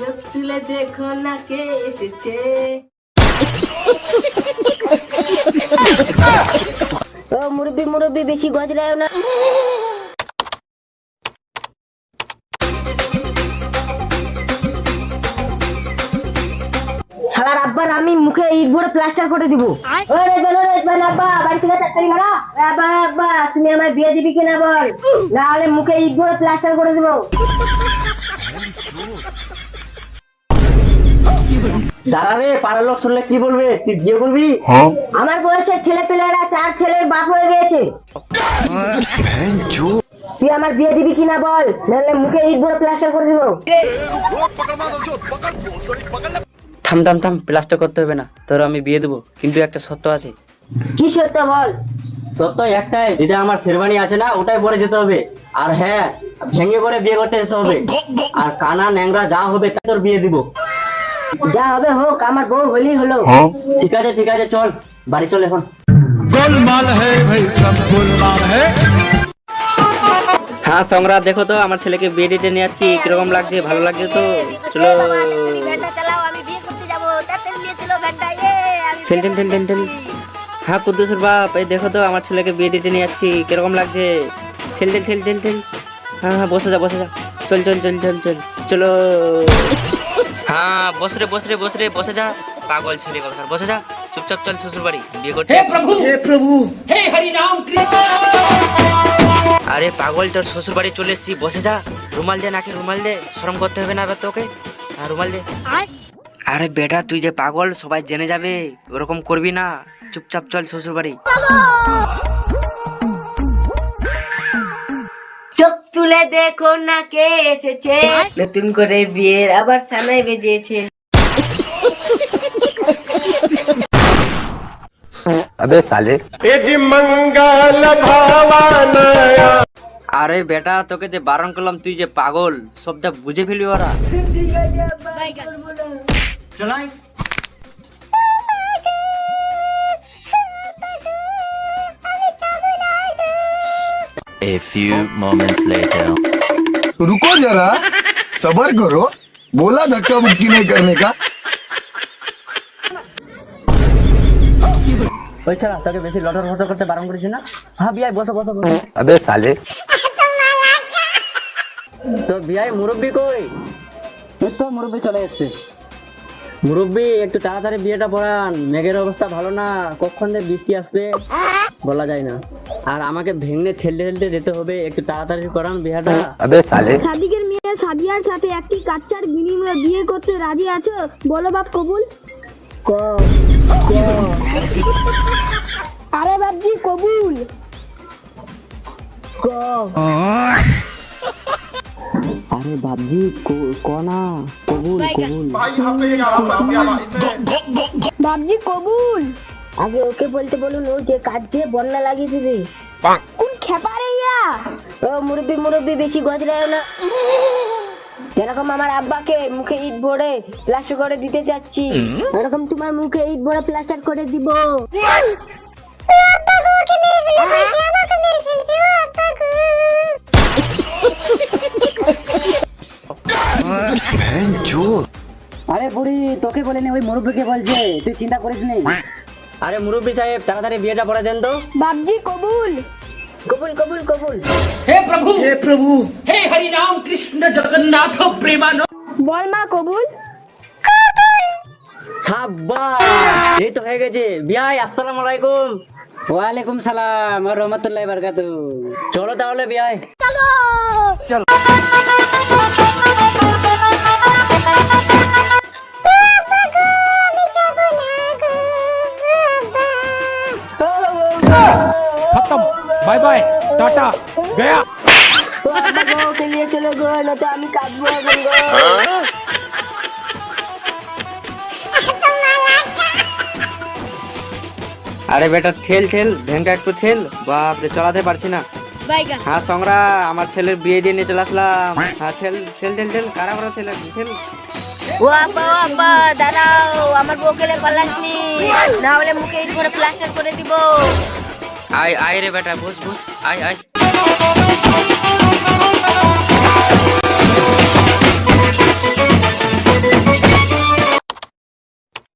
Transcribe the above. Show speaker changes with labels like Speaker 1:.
Speaker 1: চোখ তুলে দেখো না কে এসেছে
Speaker 2: বেশি গজরায় না। আব্বার আমি মুখে ইট ভরে প্লাস্টার করে দিব। আব্বা তুমি আমার বিয়ে দিবি বল। না হলে মুখে ইট ভরে প্লাস্টার করে দিব।
Speaker 3: দাঁড়া রে পাড়ার লোক শুনলে কি বলবে? তুই বিয়ে করবি?
Speaker 2: আমার বয়সের ছেলে পেলেরা চার ছেলের বাপ হয়ে গেছে তুই আমার বিয়ে দিবি কিনা বল? নাহলে মুখে ইট ভরে প্লাস্টার করে দিব।
Speaker 3: থাম থাম থাম প্লাস্টার করতে হবে না। তোর আমি বিয়ে দেবো কিন্তু একটা সত্য আছে।
Speaker 2: কি সত্য বল?
Speaker 3: সত্য একটাই যেটা আমার শেরবানি আছে না ওটাই পরে যেতে হবে। আর হ্যাঁ ভেঙে করে বিয়ে করতে যেতে হবে। আর কানা ন্যাংরা যা হবে তা তোর বিয়ে দিব।
Speaker 2: যা হবে হোক আমার বউ হলো।
Speaker 3: ঠিক আছে ঠিক আছে চল বাড়ি চল এখন।
Speaker 4: গোলমাল ভাই সব গোলমাল
Speaker 3: হ্যাঁ সংগ্রাম দেখো তো আমার ছেলেকে বিয়ে দিতে নিয়ে যাচ্ছি কীরকম লাগছে ভালো লাগছে তো? চলো। হ্যাঁ কুদ্দুসুর বাপ এই দেখো তো আমার ছেলেকে বিয়ে দিতে নিয়ে যাচ্ছি কীরকম লাগছে? ঠেল ঠেল ঠেল ঠেল ঠেল। হ্যাঁ হ্যাঁ বসে যা বসে যা। চল চল চল চল চল চলো। হ্যাঁ বস রে বস রে বস রে বসে যা। পাগল ছেলে কথা বসে যা। চুপচাপ চল শ্বশুর বাড়ি বিয়ে করতে আরে পাগল তোর শ্বশুর বাড়ি চলে এসেছি বসে যা। রুমাল দে নাকি রুমাল দে শরম করতে হবে না এবার তোকে। হ্যাঁ রুমাল দে। আরে বেটা তুই যে পাগল সবাই জেনে যাবে ওরকম করবি না। চুপচাপ চল শ্বশুর বাড়ি
Speaker 1: তুলে দেখো না কে এসেছে। নতুন করে বিয়ের আবার সানাই বেজেছে।
Speaker 5: আবে সালে। এ যে মঙ্গল ভাবানায়া।
Speaker 3: আরে বেটা তোকে যে বারণ করলাম তুই যে পাগল সবটা বুঝে ফেলি ওরা। চলাই।
Speaker 5: A few moments later.
Speaker 6: रुको जरा सबर करो बोला धक्का मुक्की नहीं करने का
Speaker 3: ওই ছাড়া তোকে বেশি লটর ফটর করতে বারণ করেছি না হ্যাঁ বিয়াই বসো বসো বসো
Speaker 5: अबे साले
Speaker 3: তো বিয়াই মুরব্বি কই ওই তো মুরব্বি চলে এসছে মুরব্বি একটু তাড়াতাড়ি বিয়েটা পড়ান মেঘের অবস্থা ভালো না কখন যে বৃষ্টি আসবে বলা যায় না। আর আমাকে ভেঙে খেলতে খেলতে যেতে হবে একটু তাড়াতাড়ি করান বিহাটা
Speaker 5: আবে সালে।
Speaker 2: সাদিকের মেয়ে সাদিয়ার সাথে একটি কাচ্চার বিনিময়ে বিয়ে করতে রাজি আছো? বলো বাপ কবুল। ক আরে বাপজি কবুল। ক।
Speaker 3: আরে বাপজি কোনা কবুল কবুল।
Speaker 2: বাপজি কবুল। আগে ওকে বলতে বলুন ও যে কাজ যে বন্যা লাগিয়ে দিবে কোন খেপা রে ইয়া? ও মুরব্বি মুরব্বি বেশি গজরায় না। যেরকম আমার আব্বাকে মুখে ইট ভরে প্লাস্টার করে দিতে চাচ্ছি এরকম তোমার মুখে ইট ভরে প্লাস্টার করে দিব।
Speaker 3: আরে বুড়ি তোকে বলেনি ওই মুরব্বিকে বলছে তুই চিন্তা করিস নি। আরে মুরব্বী সাহেব তাড়াতাড়ি বিয়েটা পড়ে দেন তো।
Speaker 2: বাবজি কবুল। কবুল কবুল কবুল। হে প্রভু। হে প্রভু। হে হরি রাম কৃষ্ণ জগন্নাথ প্রেমানো বল মা কবুল।
Speaker 3: সাব্বাস। এই তো হয়ে গেছে। বিয়াই আসসালামু আলাইকুম। ওয়ালাইকুম সালাম আর রহমতুল্লাহ বারকাতু। চলো তাহলে বিয়াই।
Speaker 4: চলো। চলো।
Speaker 2: ও আব্বা গো ওকে নিয়ে চলে গো না তো আমি কাঁদবো এখন গো
Speaker 3: আরে বেটা ঠেল ঠেল ভেঙ্গা একটু ঠেল। বাপরে চলাতে পারছি না। হ্যাঁ সংরা আমার ছেলের বিয়ে দিয়ে নিয়ে চলে আসলাম। হ্যাঁ ঠেল ঠেল ঠেল ঠেল কারা করা ঠেল ঠেল।
Speaker 1: ও আব্বা ও আব্বা দাঁড়াও আমার পালাসনি না। হলে মুখে করে প্লাস্টার করে দিব।
Speaker 3: আয় আয় রে বেটা বস বস আয় আয়।